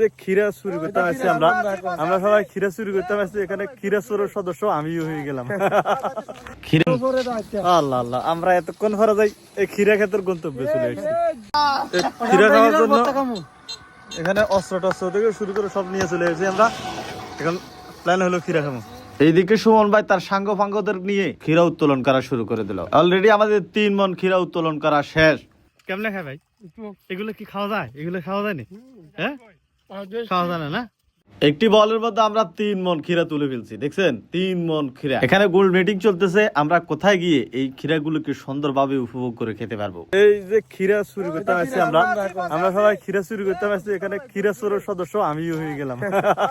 যে ক্ষীরা চুরি করতে আসছি আমরা আমরা সবাই ক্ষীরা চুরি করতে আসছি এখানে ক্ষীরা চোরের সদস্য আমিও হয়ে গেলাম। আল্লাহ আল্লাহ আমরা এতক্ষণ পরে যাই এই ক্ষীরা ক্ষেতের গন্তব্যে চলে এসেছি ক্ষীরা খাওয়ার জন্য এখানে অস্ত্র টস্ত্র থেকে শুরু করে সব নিয়ে চলে এসেছি আমরা। এখন প্ল্যান হলো ক্ষীরা খাব এইদিকে সুমন ভাই তার সাঙ্গ ফাঙ্গদের নিয়ে ক্ষীরা উত্তোলন করা শুরু করে দিল। অলরেডি আমাদের তিন মন ক্ষীরা উত্তোলন করা শেষ। কেমনে খায় ভাই? এগুলো কি খাওয়া যায়? এগুলো খাওয়া যায় না হ্যাঁ? খাওয়া যায় না না একটি বলের মধ্যে আমরা তিন মন ক্ষীরা তুলে ফেলছি দেখছেন? তিন মন ক্ষীরা। এখানে গোল্ড মিটিং চলতেছে আমরা কোথায় গিয়ে এই ক্ষীরাগুলোকে সুন্দরভাবে উপভোগ করে খেতে পারব? এই যে ক্ষীরা চুরি করতে আসছি আমরা আমরা সবাই ক্ষীরা চুরি করতে আসছি এখানে ক্ষীরা চোরের সদস্য আমিও হয়ে গেলাম।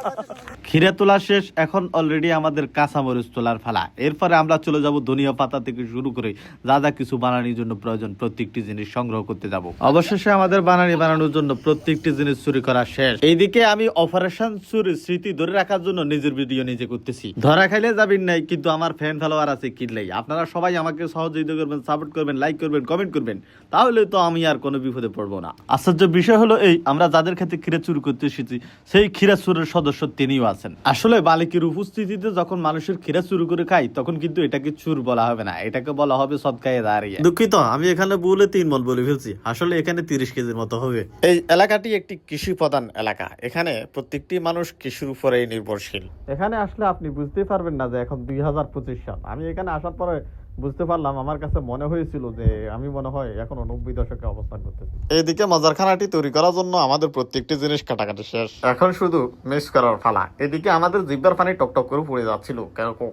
ক্ষীরা তোলা শেষ এখন অলরেডি আমাদের কাঁচামরিচ তোলার ফালা। এরপরে আমরা চলে যাব ধনিয়া পাতা থেকে শুরু করে যা যা কিছু বানানোর জন্য প্রয়োজন প্রত্যেকটি জিনিস সংগ্রহ করতে যাব। অবশেষে আমাদের বানানি বানানোর জন্য প্রত্যেকটি জিনিস চুরি করা শেষ। এইদিকে আমি অপারেশন চুরি স্মৃতি ধরে রাখার জন্য নিজের ভিডিও নিজে করতেছি। ধরা খাইলে যাবেন নাই কিন্তু আমার ফ্যান ফলোয়ার আছে কিনলেই আপনারা সবাই আমাকে সহযোগিতা করবেন সাপোর্ট করবেন লাইক করবেন কমেন্ট করবেন। তাহলে তো আমি আর কোনো বিপদে পড়ব না। আশ্চর্য বিষয় হলো এই আমরা যাদের ক্ষেত্রে ক্ষীরা চুরি করতে এসেছি সেই ক্ষীরা চুরের সদস্য তিনিও আছেন। আসলে মালিকের উপস্থিতিতে যখন মানুষের ক্ষীরা চুরি করে খাই তখন কিন্তু এটাকে চুর বলা হবে না এটাকে বলা হবে সদকায়ে দাঁড়িয়ে। দুঃখিত আমি এখানে বলে তিন মন বলে ফেলছি। আসলে এখানে তিরিশ কেজির মতো হবে। এই এলাকাটি একটি কৃষি প্রধান এলাকা। এখানে প্রত্যেকটি মানুষ কৃষির উপরে নির্ভরশীল। এখানে আসলে আপনি বুঝতে পারবেন না যে এখন দুই হাজার পঁচিশ সাল। আমি এখানে আসার পরে বুঝতে পারলাম আমার কাছে মনে হয়েছিল যে আমি মনে হয় এখনও নব্বই দশকে অবস্থান করতেছি। এইদিকে মজারখানাটি তৈরি করার জন্য আমাদের প্রত্যেকটি জিনিস কাটাকাটি শেষ। এখন শুধু মিস করার ফালা। এদিকে আমাদের জিব্বার পানি টকটক করে পড়ে যাচ্ছিল।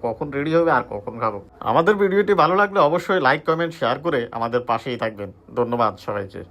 কখন রেডি হবে আর কখন খাব? আমাদের ভিডিওটি ভালো লাগলে অবশ্যই লাইক কমেন্ট শেয়ার করে আমাদের পাশেই থাকবেন। ধন্যবাদ সবাইকে।